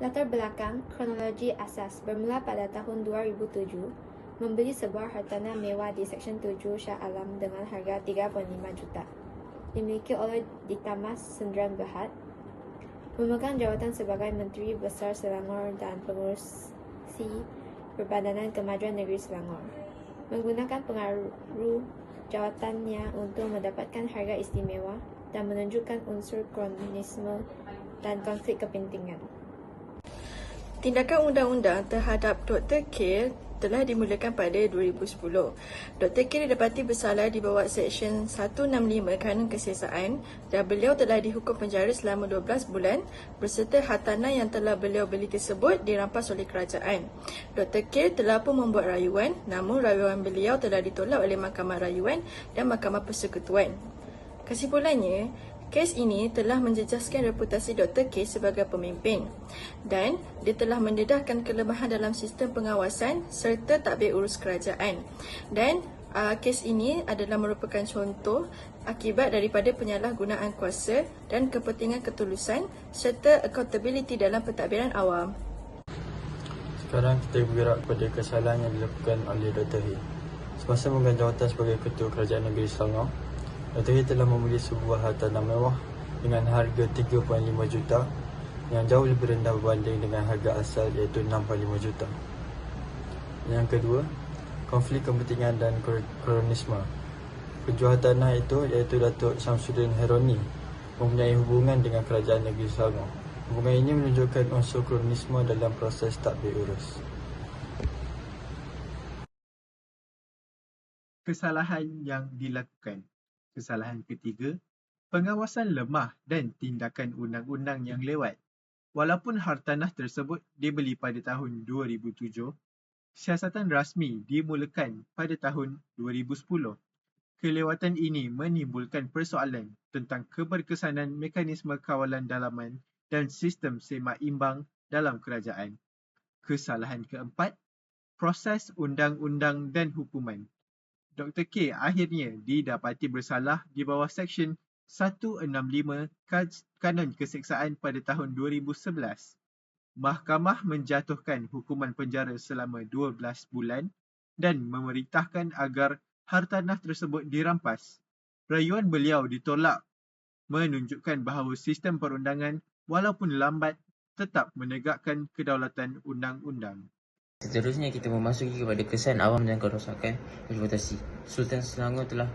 Latar belakang kronologi asas bermula pada tahun 2007 membeli sebuah hartanah mewah di Seksyen 7 Shah Alam dengan harga 3.5 juta. Dimiliki oleh Ditamas Sendran Berhad, memegang jawatan sebagai Menteri Besar Selangor dan pengurusi Perbadanan Kemajuan Negeri Selangor. Menggunakan pengaruh jawatannya untuk mendapatkan harga istimewa dan menunjukkan unsur kronisme dan konflik kepentingan. Tindakan undang-undang terhadap Dr. K telah dimulakan pada 2010. Dr. K didapati bersalah di bawah Seksyen 165 Kanun Kesesaan dan beliau telah dihukum penjara selama 12 bulan berserta hartanah yang telah beliau beli tersebut dirampas oleh kerajaan. Dr. K telah pun membuat rayuan namun rayuan beliau telah ditolak oleh Mahkamah Rayuan dan Mahkamah Persekutuan. Kesimpulannya, Kes ini telah menjejaskan reputasi Dr. K sebagai pemimpin dan dia telah mendedahkan kelemahan dalam sistem pengawasan serta takbir urus kerajaan. Dan uh, kes ini adalah merupakan contoh akibat daripada penyalahgunaan kuasa dan kepentingan ketulusan serta accountability dalam pentadbiran awam. Sekarang kita bergerak kepada kesalahan yang dilakukan oleh Dr. He. Semasa memegang jawatan sebagai Ketua Kerajaan Negeri Selangor, Dr. telah membeli sebuah hartanah mewah dengan harga 3.5 juta yang jauh lebih rendah berbanding dengan harga asal iaitu 6.5 juta. Yang kedua, konflik kepentingan dan kronisme. Penjual tanah itu iaitu Datuk Samsudin Heroni mempunyai hubungan dengan kerajaan negeri Selangor. Hubungan ini menunjukkan unsur kronisme dalam proses takbir urus. Kesalahan yang dilakukan Kesalahan ketiga, pengawasan lemah dan tindakan undang-undang yang lewat. Walaupun hartanah tersebut dibeli pada tahun 2007, siasatan rasmi dimulakan pada tahun 2010. Kelewatan ini menimbulkan persoalan tentang keberkesanan mekanisme kawalan dalaman dan sistem semak imbang dalam kerajaan. Kesalahan keempat, proses undang-undang dan hukuman. Dr. K akhirnya didapati bersalah di bawah Seksyen 165 Kanun Keseksaan pada tahun 2011. Mahkamah menjatuhkan hukuman penjara selama 12 bulan dan memerintahkan agar hartanah tersebut dirampas. Rayuan beliau ditolak menunjukkan bahawa sistem perundangan walaupun lambat tetap menegakkan kedaulatan undang-undang. Seterusnya kita memasuki kepada kesan awam dan kerosakan reputasi. Sultan Selangor telah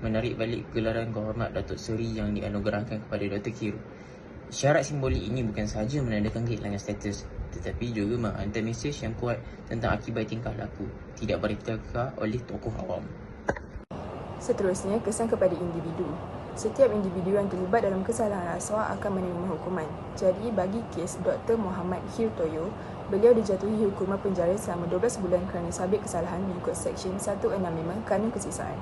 menarik balik gelaran kehormat Datuk Seri yang dianugerahkan kepada Dr. Kiru. Syarat simbolik ini bukan sahaja menandakan kehilangan status tetapi juga menghantar mesej yang kuat tentang akibat tingkah laku tidak beritahu oleh tokoh awam. Seterusnya, kesan kepada individu. Setiap individu yang terlibat dalam kesalahan rasuah akan menerima hukuman. Jadi, bagi kes Dr. Muhammad Hirtoyo, beliau dijatuhi hukuman penjara selama 12 bulan kerana sabit kesalahan mengikut Seksyen 165 Kanun Kesisaan.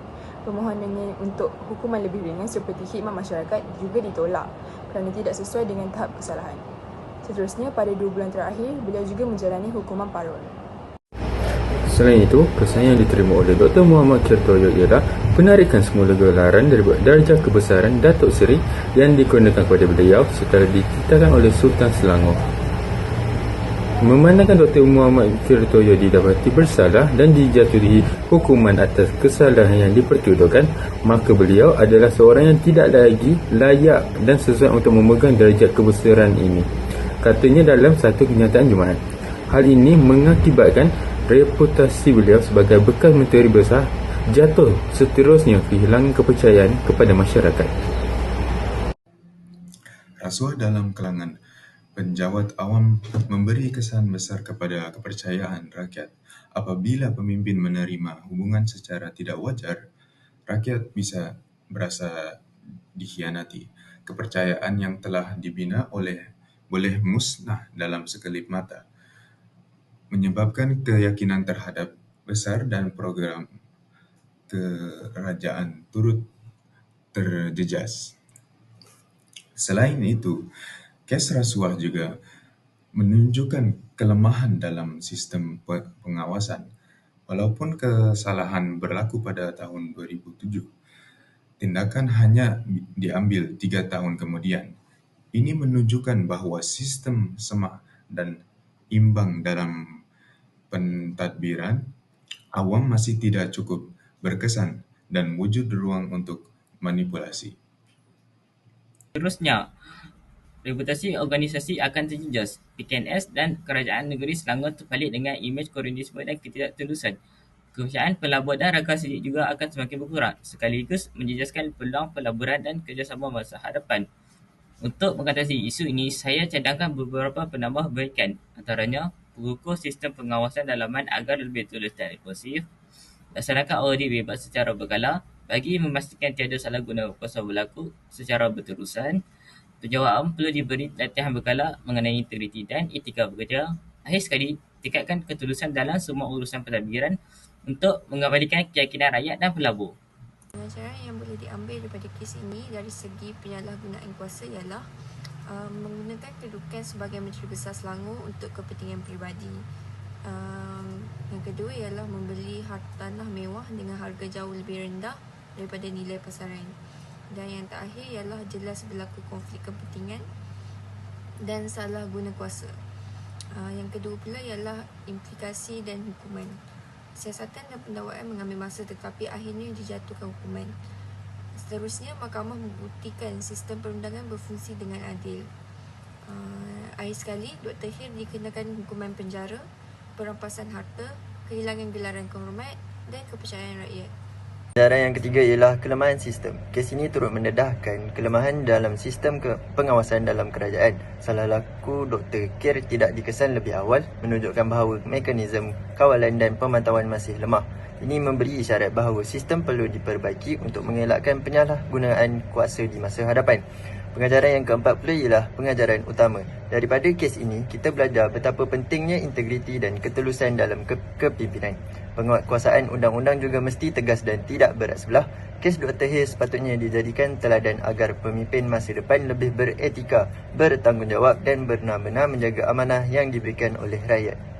Permohonannya untuk hukuman lebih ringan seperti khidmat masyarakat juga ditolak kerana tidak sesuai dengan tahap kesalahan. Seterusnya, pada dua bulan terakhir, beliau juga menjalani hukuman parol. Selain itu, kesan yang diterima oleh Dr. Muhammad Kirtoyo ialah penarikan semula gelaran daripada darjah kebesaran Datuk Seri yang dikenakan kepada beliau setelah dititahkan oleh Sultan Selangor. Memandangkan Dr. Muhammad Kirtoyo didapati bersalah dan dijatuhi hukuman atas kesalahan yang dipertuduhkan, maka beliau adalah seorang yang tidak lagi layak dan sesuai untuk memegang darjah kebesaran ini. Katanya dalam satu kenyataan Jumaat. Hal ini mengakibatkan reputasi beliau sebagai bekas menteri besar jatuh seterusnya kehilangan kepercayaan kepada masyarakat. Rasuah dalam kalangan penjawat awam memberi kesan besar kepada kepercayaan rakyat. Apabila pemimpin menerima hubungan secara tidak wajar, rakyat bisa berasa dikhianati. Kepercayaan yang telah dibina oleh boleh musnah dalam sekelip mata menyebabkan keyakinan terhadap besar dan program kerajaan turut terjejas. Selain itu, kes rasuah juga menunjukkan kelemahan dalam sistem pengawasan. Walaupun kesalahan berlaku pada tahun 2007, tindakan hanya diambil tiga tahun kemudian. Ini menunjukkan bahawa sistem semak dan imbang dalam pentadbiran, awam masih tidak cukup berkesan dan wujud ruang untuk manipulasi. Seterusnya, reputasi organisasi akan terjejas. PKNS dan Kerajaan Negeri Selangor terbalik dengan imej komunisme dan ketidaktulusan. Kepercayaan pelabur dan rakan sedik juga akan semakin berkurang sekaligus menjejaskan peluang pelaburan dan kerjasama masa hadapan. Untuk mengatasi isu ini, saya cadangkan beberapa penambahbaikan antaranya pengukuh sistem pengawasan dalaman agar lebih tulus dan responsif, laksanakan audit bebas secara berkala bagi memastikan tiada salah guna kuasa berlaku secara berterusan, penjawat awam perlu diberi latihan berkala mengenai integriti dan etika bekerja. Akhir sekali, tingkatkan ketulusan dalam semua urusan pentadbiran untuk mengabadikan keyakinan rakyat dan pelabur. Pengajaran yang boleh diambil daripada kes ini dari segi penyalahgunaan kuasa ialah uh, menggunakan kedudukan sebagai Menteri Besar Selangor untuk kepentingan peribadi. Um, yang kedua ialah membeli tanah mewah dengan harga jauh lebih rendah daripada nilai pasaran. Dan yang terakhir ialah jelas berlaku konflik kepentingan dan salah guna kuasa. Uh, yang kedua pula ialah implikasi dan hukuman. Siasatan dan pendakwaan mengambil masa tetapi akhirnya dijatuhkan hukuman. Seterusnya, mahkamah membuktikan sistem perundangan berfungsi dengan adil. Uh, akhir sekali, Dr. Hir dikenakan hukuman penjara, perampasan harta, kehilangan gelaran kehormat dan kepercayaan rakyat. Penjara yang ketiga ialah kelemahan sistem. Kes ini turut mendedahkan kelemahan dalam sistem ke pengawasan dalam kerajaan. Salah laku Dr. Kir tidak dikesan lebih awal menunjukkan bahawa mekanisme kawalan dan pemantauan masih lemah. Ini memberi isyarat bahawa sistem perlu diperbaiki untuk mengelakkan penyalahgunaan kuasa di masa hadapan. Pengajaran yang keempat pula ialah pengajaran utama. Daripada kes ini, kita belajar betapa pentingnya integriti dan ketulusan dalam ke- kepimpinan. Penguatkuasaan undang-undang juga mesti tegas dan tidak berat sebelah. Kes Dr. Hayes sepatutnya dijadikan teladan agar pemimpin masa depan lebih beretika, bertanggungjawab dan benar-benar menjaga amanah yang diberikan oleh rakyat.